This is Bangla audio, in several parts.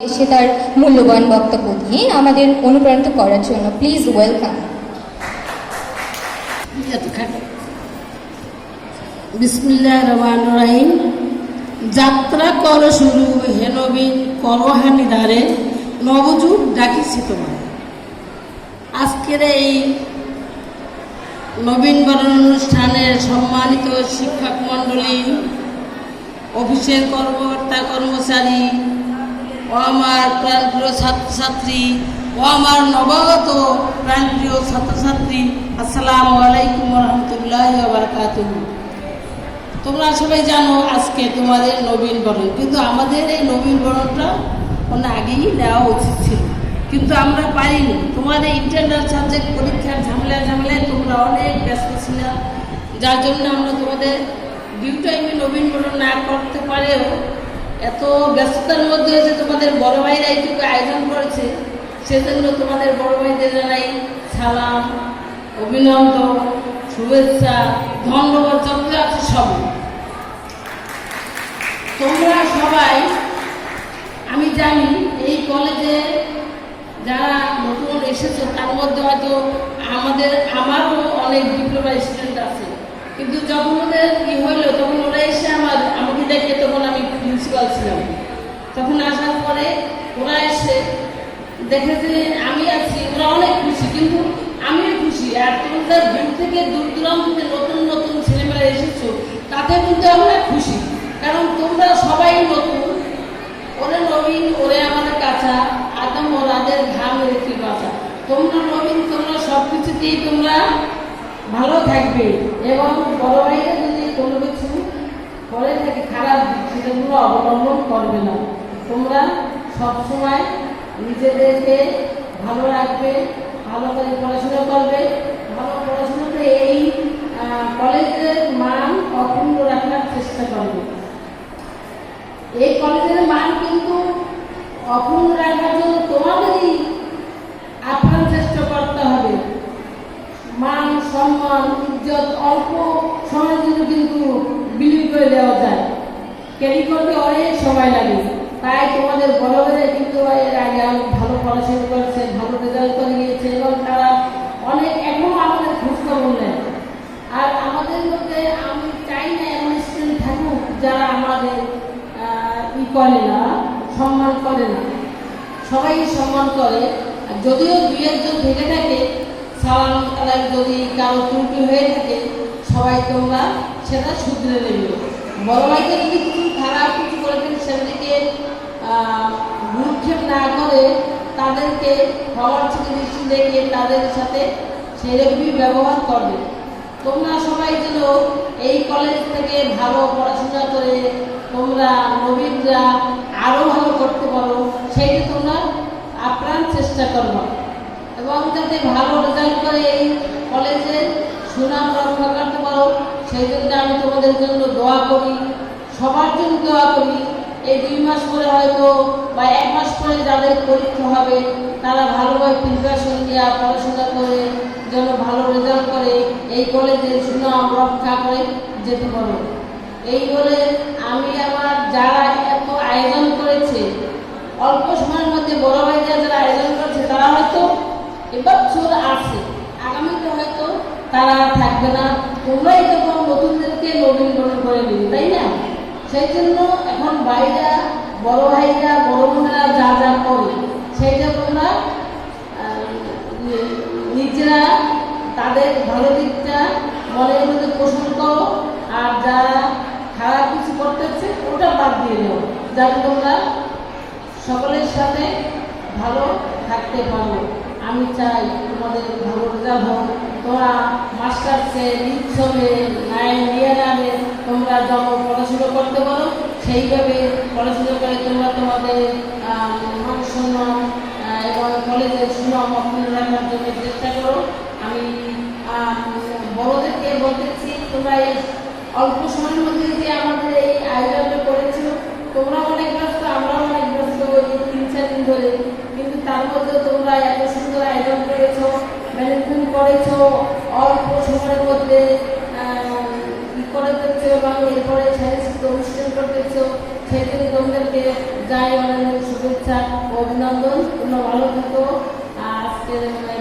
এসে তার মূল্যবান বক্তব্য দিয়ে আমাদের অনুপ্রাণিত করার জন্য প্লিজ ওয়েলকাম বিসমিল্লাহ রহমান রহিম। যাত্রা কর শুরু, হে নবীন করহানি দ্বারে নবযুগ ডাকিছি তোমার আজকের এই নবীন বরণ অনুষ্ঠানের সম্মানিত শিক্ষক মণ্ডলী, অফিসের কর্মকর্তা কর্মচারী ও আমার প্রাণপ্রিয় ছাত্রছাত্রী, ও আমার নবাগত প্রাণপ্রিয় ছাত্রছাত্রী, আসসালামু আলাইকুম রহমতুল্লাহ বারকাতুহ। তোমরা সবাই জানো আজকে তোমাদের নবীন বরণ, কিন্তু আমাদের এই নবীন বরণটা অনেক আগেই নেওয়া উচিত ছিল। কিন্তু আমরা পারিনি। তোমাদের ইন্টারনাল সাবজেক্ট পরীক্ষার ঝামেলায় ঝামেলায় তোমরা অনেক ব্যস্ত ছিল। যার জন্য আমরা তোমাদের ডিউ টাইমে নবীন বরণ না করতে পারেও এত ব্যস্ততার মধ্যে যে তোমাদের বড় ভাইরা এইটুকু আয়োজন করেছে, সেজন্য তোমাদের বড় ভাইদের জানাই সালাম, অভিনন্দন, শুভেচ্ছা, ধন্যবাদ যত আছে সব তোমরা সবাই, আমি জানি এই কলেজে যারা নতুন এসেছ, তার মধ্যে হয়তো আমাদের, আমারও অনেক ডিপ্লোমা স্টুডেন্ট আছে। কিন্তু যখন ওদের কি হইল তখন ওরা এসে আমার, আমাকে দেখে তখন আমি প্রিন্সিপাল ছিলাম। তখন আসার পরে ওরা এসে দেখে যে আমি আছি, ওরা অনেক খুশি, কিন্তু আমিও খুশি। আর তোমাদের দূর থেকে দূর দূরান্ত নতুন নতুন ছেলেমেয়েরা এসেছ, তাতে কিন্তু আমরা খুশি। কারণ তোমরা সবাই নতুন। ওরে নবীন, ওরে আমাদের কাছা, আদম ওরাদের ঘাম রেখে বাঁচা। তোমরা নবীন, তোমরা সব কিছুতেই তোমরা ভালো থাকবে এবং বড় যদি কোনো কিছু করে থাকে খারাপ সেগুলো অবলম্বন করবে না। তোমরা সবসময় নিজেদেরকে ভালো রাখবে, ভালো করে পড়াশোনা করবে। ভালো পড়াশোনা করে এই কলেজের মান অক্ষুণ্ণ রাখার চেষ্টা করবে। এই কলেজের মান কিন্তু অক্ষুণ্ণ রাখার জন্য তোমাদেরই আপ্রাণ চেষ্টা করতে হবে মান সম্মান ইজ্জত অল্প সময়ের জন্য কিন্তু বিলীন করে দেওয়া যায়। ক্যারি করতে অনেক সময় লাগে। তাই তোমাদের বড় হয়ে কিন্তু এর আগে অনেক ভালো পড়াশোনা করেছে, ভালো রেজাল্ট করে গিয়েছে, এবং তারা অনেক এখনও আমাদের খোঁজখবর নেয়। আর আমাদের মধ্যে আমি চাই না এমন স্টুডেন্ট থাকুক যারা আমাদের ই করে না, সম্মান করে না। সবাই সম্মান করে। যদিও দুই একজন থেকে থাকে সালাম কালাম যদি কারও ত্রুটি হয়ে থাকে, সবাই তোমরা সেটা শুধরে নেবে। বড় ভাইকে যদি কিছু খারাপ কিছু করে থাকে সেদিকে ভূক্ষেপ না করে তাদেরকে হওয়ার থেকে দৃষ্টি দেখে তাদের সাথে সেরকমই ব্যবহার করবে। তোমরা সবাই যেন এই কলেজ থেকে ভালো পড়াশোনা করে তোমরা নবীনরা আরও ভালো করতে পারো সেইটা তোমরা আপ্রাণ চেষ্টা করবা এবং ভালো রেজাল্ট করে এই কলেজের সুনাম রক্ষা করতে পারো, সেই জন্য আমি তোমাদের জন্য দোয়া করি, সবার জন্য দোয়া করি। এই দুই মাস পরে হয়তো বা এক মাস পরে যাদের পরীক্ষা হবে, তারা ভালোভাবে প্রিপারেশন দেওয়া পড়াশোনা করে, যেন ভালো রেজাল্ট করে, এই কলেজের সুনাম রক্ষা করে যেতে পারো। এই বলে আমি আমার যারা এত আয়োজন করেছে, অল্প সময়ের মধ্যে বড় ভাইরা যারা আয়োজন করেছে, তারা হয়তো এবার চোর আসে আগামীতে হয়তো তারা থাকবে না। তোমরাই তখন নতুনদেরকে নবীনকরণ করে দিবে তাই না? সেই জন্য এখন ভাইরা, বড় ভাইরা, বড় বোনেরা যা যা করে সেইটা তোমরা নিজেরা তাদের ভালো দিকটা মনের মধ্যে পোষণ করো, আর যারা খারাপ কিছু করতেছে, ওটা বাদ দিয়ে দাও, যাতে তোমরা সকলের সাথে ভালো থাকতে পারো। আমি চাই তোমাদের ভালো রেজাল্ট হোক। তোমরা মাস্টার্সে নিচ্ছবে নাইন ইয়ারারে তোমরা যখন পড়াশুনো করতে পারো। সেইভাবে পড়াশুনো করে তোমরা তোমাদের সম্মান এবং কলেজের সুনাম অক্ষুণ্ণ রাখার জন্য চেষ্টা করো। আমি বড়দেরকে বলতেছি, তোমরা এই অল্প সময়ের মধ্যে যে আমাদের এই আয়োজনটা করেছিল তোমরা অনেক ব্যস্ত, আমরাও অনেক ব্যস্ত। এই তিন চার দিন ধরে তার মধ্যে তোমরা এত সুন্দর আয়োজন করেছ ম্যানেজমেন্ট করেছ, অল্প সময়ের মধ্যে করে দিচ্ছ এবং এরপরে সাংস্কৃতিক অনুষ্ঠান করতেছো সেই তোমাদেরকে যাই অনেক শুভেচ্ছা অভিনন্দন। তোমরা ভালো থাকো। আজকের মানে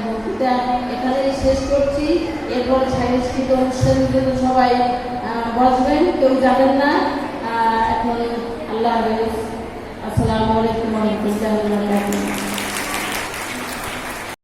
এখানেই শেষ করছি। এরপর সাংস্কৃতিক অনুষ্ঠানের জন্য সবাই বসবেন। কেউ যাবেন না। এখন আল্লাহ হাফেজ। আসসালামু আলাইকুম রহমতুল্লাহ